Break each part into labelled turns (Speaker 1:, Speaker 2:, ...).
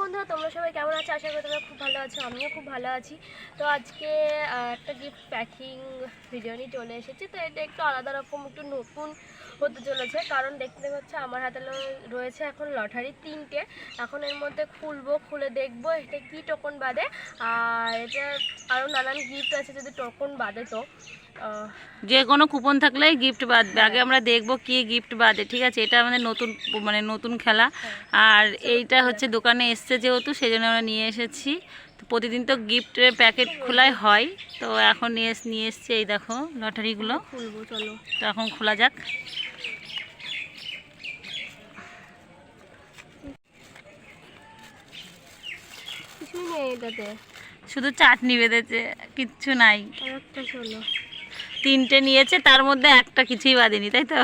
Speaker 1: বন্ধুরা, তোমরা সবাই কেমন আছো? আশা করি তোমরা খুব ভালো আছো, আমিও খুব ভালো আছি। তো আজকে একটা গিফট প্যাকিং ভিডিও নিয়ে চলে এসেছি। তো এটা একটু আলাদা রকম, একটু নতুন হতে চলেছে। কারণ দেখতে পাচ্ছ আমার হাতে রয়েছে এখন লটারি তিনটে। এখন এর মধ্যে খুলবো, খুলে দেখব এটা কি টোকন বাদে। আর এটা আরও নানান গিফট আছে, যদি টোকন বাদে তো।
Speaker 2: যে কোনো কুপন থাকলে গিফট বাদবে আগে আমরা দেখব কি গিফট বাদে ঠিক আছে? এটা আমাদের নতুন মানে নতুন খেলা। আর এইটা হচ্ছে দোকানে এসছে যেহেতু সেই জন্য আমরা নিয়ে এসেছি। তো প্রতিদিন তো গিফটের প্যাকেট খোলাই হয়। তো এখন নিয়ে নিয়ে এসছে এই দেখো লটারিগুলো।
Speaker 1: চলো।
Speaker 2: তো এখন খোলা যাক। শুধু চাটনি বেঁধেছে কিচ্ছু নাই।
Speaker 1: একটা চলো।
Speaker 2: তিনটে নিয়েছে তার মধ্যে একটা কিছুই বাদেনি তাই তো?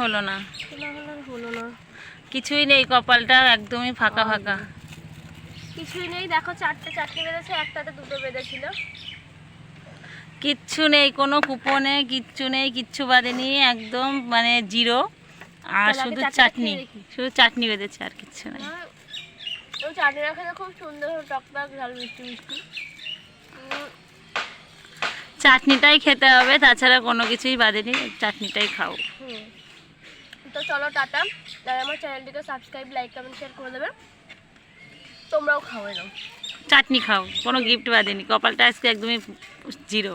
Speaker 1: হলো।
Speaker 2: না।
Speaker 1: হলো
Speaker 2: কিছুই নেই কপালটা একদমই ফাঁকা ফাঁকা।
Speaker 1: কিছুই নেই দেখো চারটে চারটে বেঁধেছে একটাতে দুটো বেঁধেছিল।
Speaker 2: কিচ্ছু নেই কোনো কুপনে কিচ্ছু নেই কিচ্ছু বাদেনি একদম মানে জিরো। আর শুধু চাটনি শুধু চাটনি বেঁধেছে আর কিচ্ছু নেই।
Speaker 1: ওই খেতে খুব সুন্দর টক টক ঝাল মিষ্টি মিষ্টি।
Speaker 2: চাটনিটাই খেতে হবে তাছাড়া কোনো কিছুই বাদে নেই চাটনিটাই খাও।
Speaker 1: তো চলো টাটা তাহলে আমার চ্যানেলটিকে সাবস্ক্রাইব লাইক কমেন্ট শেয়ার করে দেবে তোমরাও খাও এরকম।
Speaker 2: চাটনি খাও কোনো গিফট বাদেনি কপালটা আজকে একদমই জিরো